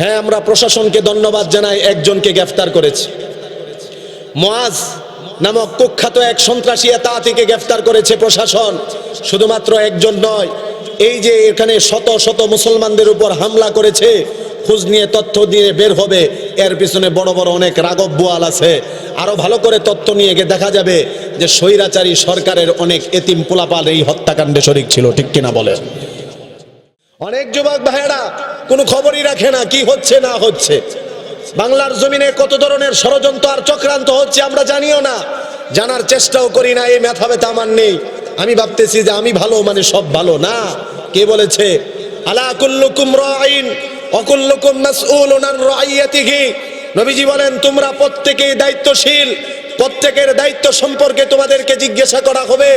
হ্যাঁ আমরা প্রশাসনকে ধন্যবাদ জানাই, একজনকে গ্রেফতার করেছি। মোয়াজ নামক কুখ্যাত এক সন্ত্রাসী তা থেকে গ্রেফতার করেছে প্রশাসন। শুধুমাত্র একজন নয়, এই যে এখানে শত শত মুসলমানদের উপর হামলা করেছে, খোঁজ নিয়ে, তথ্য দিয়ে বের হবে, এর পিছনে বড় বড় অনেক রাগব বোয়াল আছে। আরও ভালো করে তথ্য নিয়ে গিয়ে দেখা যাবে যে স্বৈরাচারী সরকারের অনেক এতিম পোলাপাল এই হত্যাকাণ্ডে শরিক ছিল, ঠিক কিনা বলেন অনেক যুবক ভাইয়েরা, কোনো খবরই রাখে না কি হচ্ছে, না হচ্ছে। বাংলার জমিনে কত ধরনের ষড়যন্ত্র আর চক্রান্ত হচ্ছে আমরা জানিও না। জানার চেষ্টাও করি না, এই মেথা ব্যথা আমার নেই। আমি ভাবতেছি যে আমি ভালো মানে সব ভালো, না? কে বলেছে? আলা নবীজি বলেন, তোমরা প্রত্যেকেই দায়িত্বশীল প্রত্যেকের দায়িত্ব সম্পর্কে তোমাদেরকে জিজ্ঞাসা করা হবে।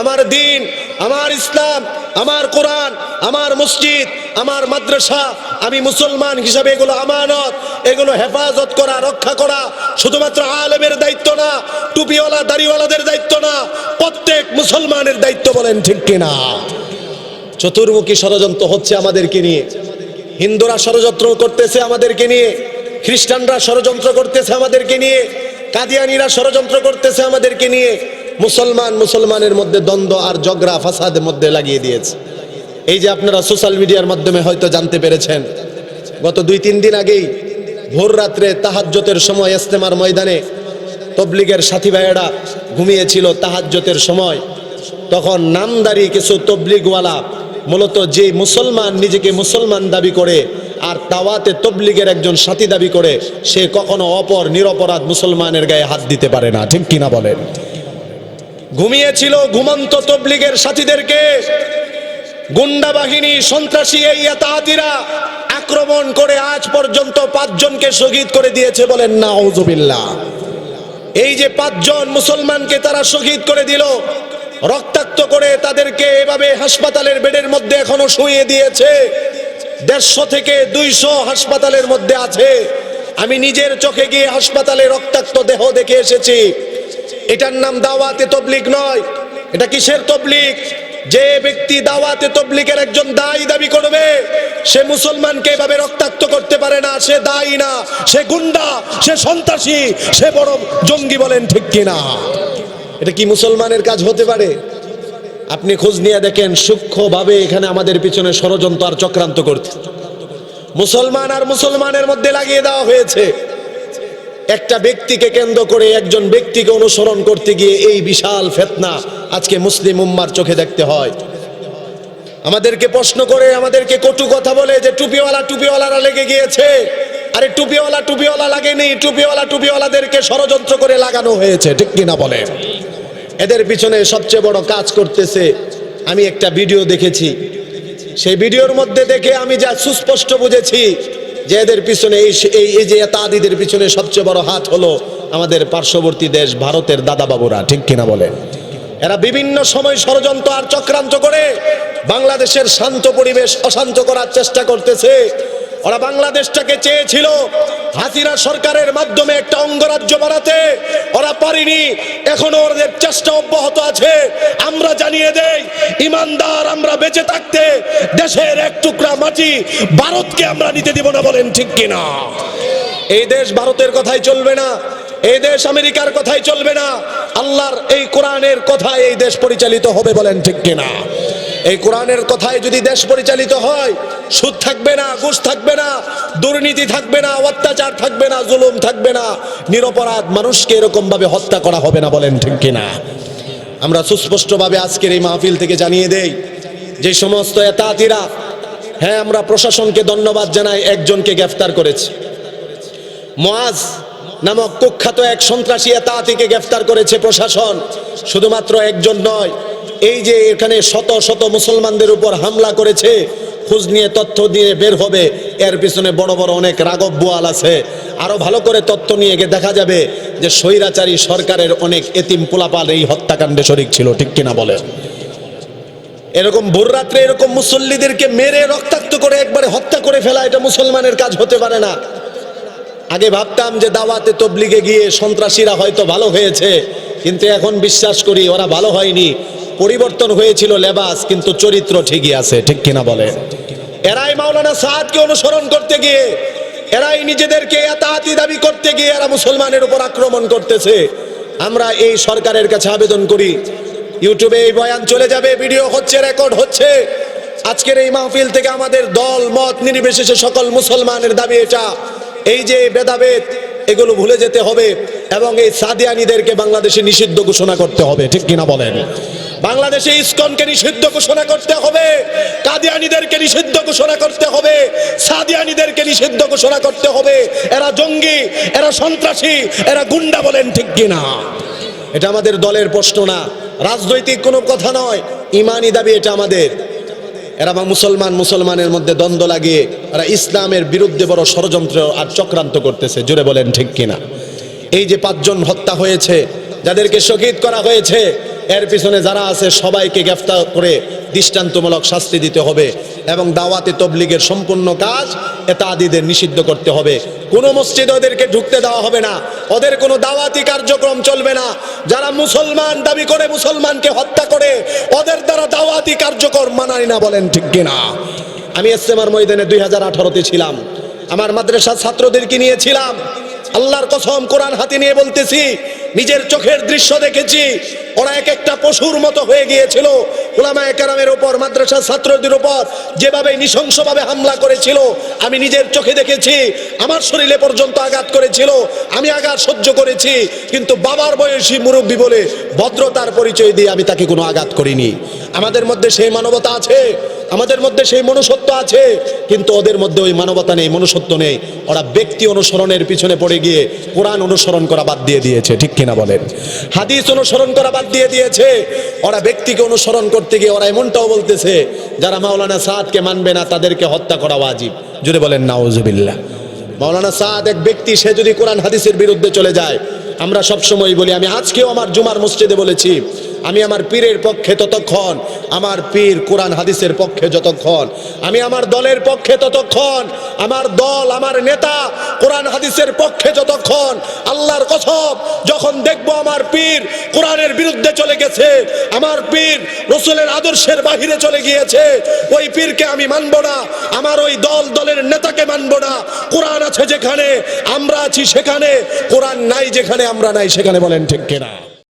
আমার দিন, আমার ইসলাম, আমার কোরআন, আমার মসজিদ, আমার মাদ্রাসা, আমি মুসলমান হিসাবে এগুলো আমানত, এগুলো হেফাজত করা, রক্ষা করা শুধুমাত্র আলেমের দায়িত্ব না, টুপিওয়ালা, দাড়িওয়ালাদের দায়িত্ব না, প্রত্যেক মুসলমানের দায়িত্ব বলেন ঠিক কিনা? চতুর্মুখী ষড়যন্ত্র হচ্ছে আমাদেরকে নিয়ে। হিন্দুরা ষড়যন্ত্র করতেছে আমাদেরকে নিয়ে, খ্রিস্টানরা ষড়যন্ত্র করতেছে আমাদেরকে নিয়ে কাদিয়ানিরা ষড়যন্ত্র করতেছে আমাদেরকে নিয়ে। মুসলমান মুসলমানের মধ্যে দ্বন্দ্ব আর জগরা ফাসাদের মধ্যে লাগিয়ে দিয়েছে। এই যে আপনারা সোশ্যাল মিডিয়ার মাধ্যমে হয়তো জানতে পেরেছেন, গত দুই তিন দিন আগেই ভোর রাত্রে তাহাজ্জতের সময় ইস্তেমার ময়দানে তবলিগের সাথী ভাইয়েরা ঘুমিয়েছিল তাহাজ্জতের সময়। তখন নামদারি কিছু তবলিগওয়ালা, মূলত যে মুসলমান নিজেকে মুসলমান দাবি করে আর তাওয়াতে তবলিগের একজন সাথী দাবি করে, সে কখনো অপর, নিরপরাধ মুসলমানের গায়ে হাত দিতে পারে না। ঠিক কিনা বলেন? ঘুমিয়েছিল ঘুমন্ত তবলিগের সাথীদেরকে। গুন্ডা বাহিনী, সন্ত্রাসী এই এতাহাতিরা আক্রমণ করে আজ পর্যন্ত পাঁচজনকে শহীদ করে দিয়েছে বলেন না ওজুবিল্লা এই যে পাঁচজন মুসলমানকে তারা শহীদ করে দিল, রক্তাক্ত করে তাদেরকে এভাবে হাসপাতালের বেডের মধ্যে এখনও শুয়ে দিয়েছে। দেড়শো থেকে দুইশো হাসপাতালের মধ্যে আছে। আমি নিজের চোখে গিয়ে হাসপাতালে রক্তাক্ত দেহ দেখে এসেছি। এটার নাম দাওয়াতে তবলিক নয়। এটা কিসের তবলিক যে ব্যক্তি দাওয়াতে তবলিকের একজন দায়ী দাবি করবে, সে মুসলমানকে এভাবে রক্তাক্ত করতে পারে না। সে দায়ী না, সে গুন্ডা, সে সন্ত্রাসী, সে বড় জঙ্গি বলেন ঠিক কিনা। এটা কি মুসলমানের কাজ হতে পারে? আপনি খোঁজ নিয়ে দেখেন সূক্ষ্মভাবে এখানে আমাদের পিছনে ষড়যন্ত্র আর চক্রান্ত করতে মুসলমান আর মুসলমানের মধ্যে লাগিয়ে দেওয়া হয়েছে। একটা ব্যক্তিকে কেন্দ্র করে একজন ব্যক্তিকে অনুসরণ করতে গিয়ে এই বিশাল ফেতনা আজকে মুসলিম উম্মার চোখে দেখতে হয়। আমাদেরকে প্রশ্ন করে, আমাদেরকে কটু কথা বলে যে, টুপিওয়ালা, টুপিওয়ালারা লেগে গিয়েছে? আরে, টুপিওয়ালা টুপিওয়ালা লাগেনি। টুপিওয়ালা, টুপিওয়ালাদেরকে ষড়যন্ত্র করে লাগানো হয়েছে। ঠিক কিনা বলে এদের পিছনে সবচেয়ে বড় কাজ করতেছে। আমি একটা ভিডিও দেখেছি। সেই ভিডিওর মধ্যে দেখে আমি যা সুস্পষ্ট বুঝেছি যে এদের পিছনে এই এই যে তাদিদের পিছনে সবচেয়ে বড় হাত হলো আমাদের পার্শ্ববর্তী দেশ ভারতের দাদা বাবুরা ঠিক কিনা বলে এরা বিভিন্ন সময় ষড়যন্ত্র আর চক্রান্ত করে বাংলাদেশের শান্ত পরিবেশ অশান্ত করার চেষ্টা করতেছে। ওরা বাংলাদেশটাকে চেয়েছিল। হাসিনা সরকারের মাধ্যমে একটা অঙ্গরাজ্য বানাতে। ওরা পারিনি। এখনও ওদের চেষ্টা অব্যাহত আছে। আমরা জানিয়ে দেই, ইমানদার আমরা বেঁচে থাকতে দেশের এক টুকরা মাটি ভারতকে আমরা নিতে দিব না বলেন ঠিক কিনা? এই দেশ ভারতের কথাই চলবে না। এই দেশ আমেরিকার কথাই চলবে না। আল্লাহর এই কোরআনের কথায় এই দেশ পরিচালিত হবে বলেন ঠিক কিনা? এই কোরআনের কথায় যদি দেশ পরিচালিত হয়, সুদ থাকবে না, ঘুষ থাকবে না, দুর্নীতি থাকবে না, অত্যাচার থাকবে না, জুলুম থাকবে না, নিরপরাধ মানুষকে এরকম ভাবে হত্যা করা হবে না বলেন ঠিক কিনা? আমরা সুস্পষ্টভাবে আজকের এই মাহফিল থেকে জানিয়ে দেই, যে সমস্ত এতাতিরা হ্যাঁ আমরা প্রশাসনকে ধন্যবাদ জানাই, একজনকে গ্রেফতার করেছি। মোয়াজ নামক কুখ্যাত এক সন্ত্রাসী তাঁতিকে গ্রেফতার করেছে প্রশাসন, শুধুমাত্র একজন নয় এই যে এখানে শত শত মুসলমানদের উপর হামলা করেছে, খোঁজ নিয়ে তথ্য দিয়ে বের হবে। এর পিছনে বড় বড় অনেক রাগব বোয়াল আছে। আরও ভালো করে তথ্য নিয়ে গিয়ে দেখা যাবে যে স্বৈরাচারী সরকারের অনেক এতিম পোলাপাল এই হত্যাকাণ্ডে শরিক ছিল, ঠিক কিনা বলেন এরকম ভোর রাত্রে এরকম মুসল্লিদেরকে মেরে রক্তাক্ত করে একবারে হত্যা করে ফেলা, এটা মুসলমানের কাজ হতে পারে না। আগে ভাবতাম যে দাওয়াতে তবলিগে গিয়ে সন্ত্রাসীরা হয়তো ভালো হয়েছে, কিন্তু এখন বিশ্বাস করি ওরা ভালো হয়নি। পরিবর্তন হয়েছিল লেবাস, কিন্তু চরিত্র ঠিকই আছে, ঠিক কিনা বলে? এরাই মাওলানা সাদকে অনুসরণ করতে গিয়ে, এরাই নিজেদেরকে এতাহাতি দাবি করতে গিয়ে এরা মুসলমানের উপর আক্রমণ করতেছে। আমরা এই সরকারের কাছে আবেদন করি, ইউটিউবে এই বয়ান চলে যাবে, ভিডিও হচ্ছে, রেকর্ড হচ্ছে। আজকের এই মাহফিল থেকে আমাদের দল, মত নির্বিশেষে সকল মুসলমানের দাবি এটা। এই যে ভেদাভেদ, এগুলো ভুলে যেতে হবে এবং এই সাদিয়ানিদেরকে বাংলাদেশে নিষিদ্ধ ঘোষণা করতে হবে, ঠিক কিনা বলেন? বাংলাদেশে ইসকনকে নিষিদ্ধ ঘোষণা করতে হবে, কাদিয়ানিদেরকে নিষিদ্ধ ঘোষণা করতে হবে, সাদিয়ানিদেরকে নিষিদ্ধ ঘোষণা করতে হবে। এরা জঙ্গি, এরা সন্ত্রাসী, এরা গুন্ডা বলেন ঠিক কিনা? এটা আমাদের দলের প্রশ্ন না, রাজনৈতিক কোনো কথা নয় ইমানি দাবি এটা আমাদের। এরা বা মুসলমান, মুসলমানের মধ্যে দ্বন্দ্ব লাগিয়ে এরা ইসলামের বিরুদ্ধে বড় ষড়যন্ত্র আর চক্রান্ত করতেছে, জোরে বলেন ঠিক কিনা? এই যে পাঁচজন হত্যা হয়েছে, যাদেরকে শহীদ করা হয়েছে এর পিছনে যারা আছে, সবাইকে গ্রেফতার করে দৃষ্টান্তমূলক শাস্তি দিতে হবে এবং দাওয়াতে তবলিগের সম্পূর্ণ কাজ এটা আদিদের নিষিদ্ধ করতে হবে। কোনো মসজিদে ওদেরকে ঢুকতে দেওয়া হবে না। ওদের কোনো দাওয়াতি কার্যক্রম চলবে না। যারা মুসলমান দাবি করে মুসলমানকে হত্যা করে, ওদের দ্বারা দাওয়াতি কার্যক্রম মানায় না বলেন ঠিক কিনা? আমি এসএমআর ময়দানে দুই হাজার আঠারোতে ছিলাম। আমার মাদ্রাসার ছাত্রদেরকে নিয়েছিলাম আল্লাহর কসম কোরআন হাতে নিয়ে বলতেছি নিজের চোখের দৃশ্য দেখেছি। ওরা এক একটা পশুর মতো হয়ে গিয়েছিল। ওলামা একরামের ওপর, মাদ্রাসার ছাত্রদের উপর যেভাবে নৃশংসভাবে হামলা করেছিল, আমি নিজের চোখে দেখেছি। আমার শরীরে পর্যন্ত আঘাত করেছিল, আমি আঘাত সহ্য করেছি। কিন্তু বাবার বয়সী মুরব্বী বলে ভদ্রতার পরিচয় দিয়ে আমি তাকে কোনো আঘাত করিনি। আমাদের মধ্যে সেই মানবতা আছে, আমাদের মধ্যে সেই মনুষ্যত্ব আছে, কিন্তু ওদের মধ্যে ওই মানবতা নেই, মনুষ্যত্ব নেই। ওরা ব্যক্তি অনুসরণের পিছনে পড়ে গিয়ে কোরআন অনুসরণ করা বাদ দিয়ে দিয়েছে, ঠিক কিনা বলেন? হাদিস অনুসরণ করা বাদ দিয়ে দিয়েছে। ওরা ব্যক্তিকে অনুসরণ করতে গিয়ে ওরা এমনটাও বলতেছে, যারা মাওলানা সাদকে মানবে না, তাদেরকে হত্যা করা ওয়াজিব। জুড়ে বলেন, নাউজুবিল্লাহ। মাওলানা সাদ এক ব্যক্তি, সে যদি কোরআন হাদিসের বিরুদ্ধে চলে যায়, আমরা সবসময় বলি, আমি আজকেও আমার জুমার মসজিদে বলেছি আমি আমার পীরের পক্ষে ততক্ষণ, আমার পীর কোরআন হাদিসের পক্ষে যতক্ষণ। আমি আমার দলের পক্ষে ততক্ষণ, আমার দল, আমার নেতা কোরআন হাদিসের পক্ষে যতক্ষণ। আল্লাহর কসম, যখন দেখব আমার পীর কোরআনের বিরুদ্ধে চলে গেছে, আমার পীর রসুলের আদর্শের বাহিরে চলে গিয়েছে, ওই পীরকে আমি মানব না, আমার ওই দল, দলের নেতাকে মানব না। কোরআন আছে যেখানে, আমরা আছি সেখানে, কোরআন নাই যেখানে, আমরা নাই সেখানে বলেন ঠিক কিনা?